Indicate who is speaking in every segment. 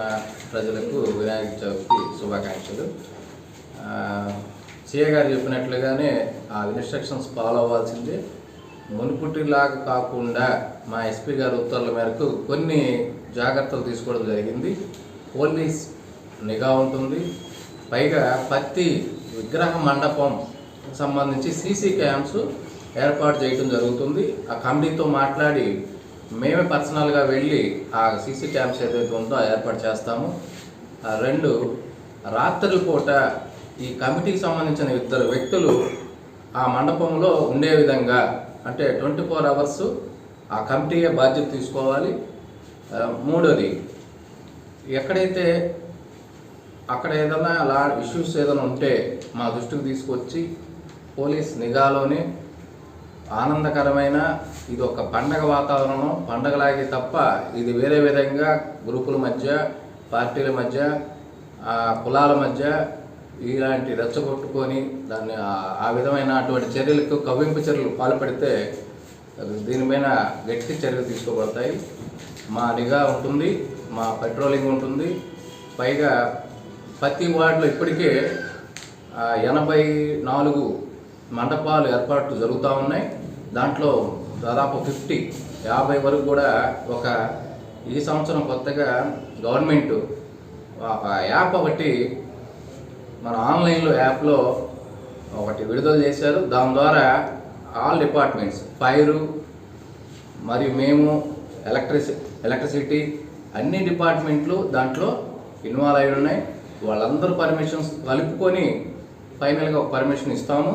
Speaker 1: ఉన్న ప్రజలకు వినాయక చవితి శుభాకాంక్షలు. సీఏ గారు చెప్పినట్లుగానే ఆ ఇన్స్ట్రక్షన్స్ ఫాలో అవ్వాల్సిందే. మునుపుటిలాగా కాకుండా మా ఎస్పీ గారి ఉత్తర్వుల మేరకు కొన్ని జాగ్రత్తలు తీసుకోవడం జరిగింది. పోలీస్ నిఘా ఉంటుంది. పైగా ప్రతి విగ్రహ మండపం సంబంధించి సీసీ క్యామ్స్ ఏర్పాటు చేయడం జరుగుతుంది. ఆ కమిటీతో మాట్లాడి మేమే పర్సనల్గా వెళ్ళి ఆ సీసీ క్యామ్స్ ఏదైతే ఉందో ఏర్పాటు చేస్తాము. రెండు రాత్రి పూట ఈ కమిటీకి సంబంధించిన ఇద్దరు వ్యక్తులు ఆ మండపంలో ఉండే విధంగా అంటే ట్వంటీ ఫోర్ అవర్స్ ఆ కమిటీయే బాధ్యత తీసుకోవాలి. మూడోది ఎక్కడైతే అక్కడ ఏదైనా అలా ఇష్యూస్ ఏదైనా ఉంటే మా దృష్టికి తీసుకొచ్చి పోలీస్ నిఘాలోనే ఆనందకరమైన ఇది ఒక పండగ వాతావరణం. పండగలాగే తప్ప ఇది వేరే విధంగా గ్రూపుల మధ్య పార్టీల మధ్య కులాల మధ్య ఇలాంటి రెచ్చగొట్టుకొని దాన్ని ఆ- విధమైన అటువంటి చర్యలకు కవ్వింపు చర్యలు పాల్పడితే దీనిపైన గట్టి చర్యలు తీసుకోబడతాయి. మా నిఘా ఉంటుంది మా పెట్రోలింగ్ ఉంటుంది. పైగా ప్రతి వార్డులో ఇప్పటికే ఎనభై నాలుగు మండపాలు ఏర్పాట్లు జరుగుతూ ఉన్నాయి. దాంట్లో దాదాపు ఫిఫ్టీ యాభై వరకు కూడా ఒక ఈ సంవత్సరం కొత్తగా గవర్నమెంట్ ఒక యాప్ ఒకటి మన ఆన్లైన్లో యాప్లో ఒకటి విడుదల చేశారు. దాని ద్వారా ఆల్ డిపార్ట్మెంట్స్ ఫైరు మరియు మేము ఎలక్ట్రిసి ఎలక్ట్రిసిటీ అన్ని డిపార్ట్మెంట్లు దాంట్లో ఇన్వాల్వ్ అయి ఉన్నాయి. వాళ్ళందరూ పర్మిషన్స్ కలుపుకొని ఫైనల్గా ఒక పర్మిషన్ ఇస్తాము.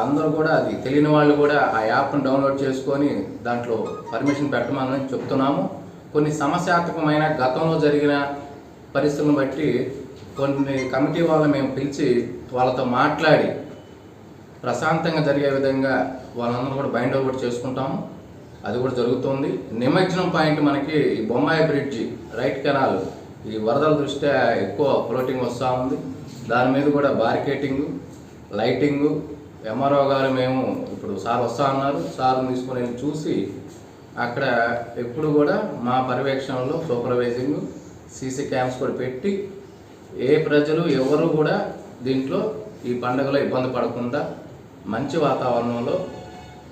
Speaker 1: అందరూ కూడా అది తెలియని వాళ్ళు కూడా ఆ యాప్ను డౌన్లోడ్ చేసుకొని దాంట్లో పర్మిషన్ పెట్టమని చెప్తున్నాము. కొన్ని సమస్యాత్మకమైన గతంలో జరిగిన పరిస్థితులను బట్టి కొన్ని కమిటీ వాళ్ళని మేము పిలిచి వాళ్ళతో మాట్లాడి ప్రశాంతంగా జరిగే విధంగా వాళ్ళందరూ కూడా బైండ్ అవుట్ చేసుకుంటాము. అది కూడా జరుగుతుంది. నిమజ్జనం పాయింట్ మనకి ఈ బొమ్మాయి బ్రిడ్జి రైట్ కెనాల్ ఈ వరదల దృష్ట్యా ఎక్కువ ఫ్లోటింగ్ వస్తూ ఉంది. దాని మీద కూడా బార్కెటింగ్ లైటింగు ఎంఆర్ఓ గారు మేము ఇప్పుడు సార్ వస్తా అన్నారు. సార్ని తీసుకొని వెళ్ళి చూసి అక్కడ ఎప్పుడు కూడా మా పర్యవేక్షణలో సూపర్వైజింగ్ సీసీ క్యామ్స్ కూడా పెట్టి ఏ ప్రజలు ఎవరు కూడా దీంట్లో ఈ పండుగలో ఇబ్బంది పడకుండా మంచి వాతావరణంలో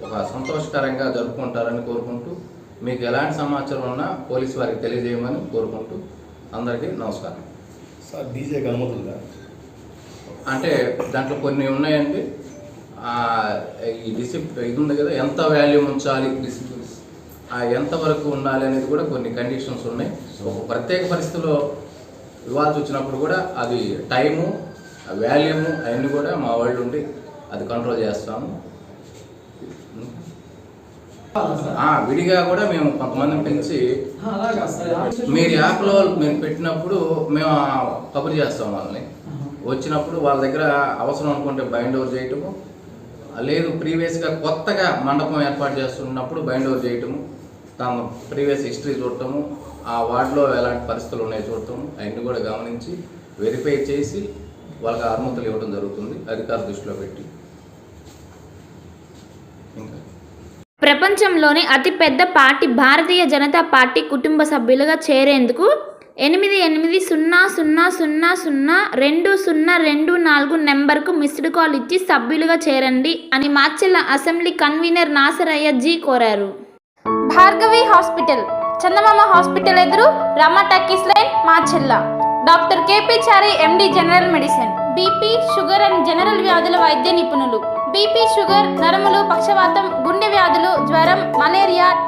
Speaker 1: ఒక సంతోషకరంగా జరుపుకుంటారని కోరుకుంటూ మీకు ఎలాంటి సమాచారం ఉన్నా పోలీసు వారికి తెలియజేయమని కోరుకుంటూ అందరికీ నమస్కారం.
Speaker 2: సార్ డీజేకి అనుమతి ఉందా
Speaker 1: అంటే దాంట్లో కొన్ని ఉన్నాయండి. ఈ డిసిప్ ఇది ఉంది కదా ఎంత వాల్యూమ్ ఉంచాలి డిసిప్లిన్స్ ఆ ఎంత వరకు ఉండాలి అనేది కూడా కొన్ని కండిషన్స్ ఉన్నాయి. ఒక ప్రత్యేక పరిస్థితిలో ఇవ్వాల్సి వచ్చినప్పుడు కూడా అది టైము వాల్యూము అవన్నీ కూడా మా వాళ్ళు ఉండి అది కంట్రోల్ చేస్తాము. ఆ, విడిగా కూడా మేము కొంతమందిని
Speaker 3: సార్
Speaker 1: మీరు యాప్లో మీరు పెట్టినప్పుడు మేము కబుర్ చేస్తాం వాళ్ళని. వచ్చినప్పుడు వాళ్ళ దగ్గర అవసరం అనుకుంటే బైండ్ ఓవర్ చేయటము. లేదు ప్రీవియస్గా కొత్తగా మండపం ఏర్పాటు చేస్తున్నప్పుడు బైండ్ ఓవర్ చేయటము తమ ప్రీవియస్ హిస్టరీ చూడటము ఆ వార్డులో ఎలాంటి పరిస్థితులు ఉన్నాయో చూడటము అవన్నీ కూడా గమనించి వెరిఫై చేసి వాళ్ళకి అనుమతులు ఇవ్వడం జరుగుతుంది అధికార దృష్టిలో పెట్టి. ఇంకా.
Speaker 4: అతిపెద్ద పార్టీ భారతీయ జనతా పార్టీ కుటుంబ సభ్యులుగా చేరేందుకు ఎనిమిది ఎనిమిది సున్నా సున్నా సున్నా సున్నా రెండు సున్నా రెండు నాలుగు నెంబర్కు మిస్డ్ కాల్ ఇచ్చి సభ్యులుగా చేరండి అని మార్చెల్ల అసెంబ్లీ కన్వీనర్ నాసరయ్య జీ కోరారు. భార్గవి హాస్పిటల్ చందమామ హాస్పిటల్ ఎదురు Rama talkies line Marchella doctor KP Chari MD general medicine. BP sugar and general వ్యాధుల వైద్య నిపుణులు. బీపీ షుగర్ నరములు పక్షవాతం గుండె వ్యాధులు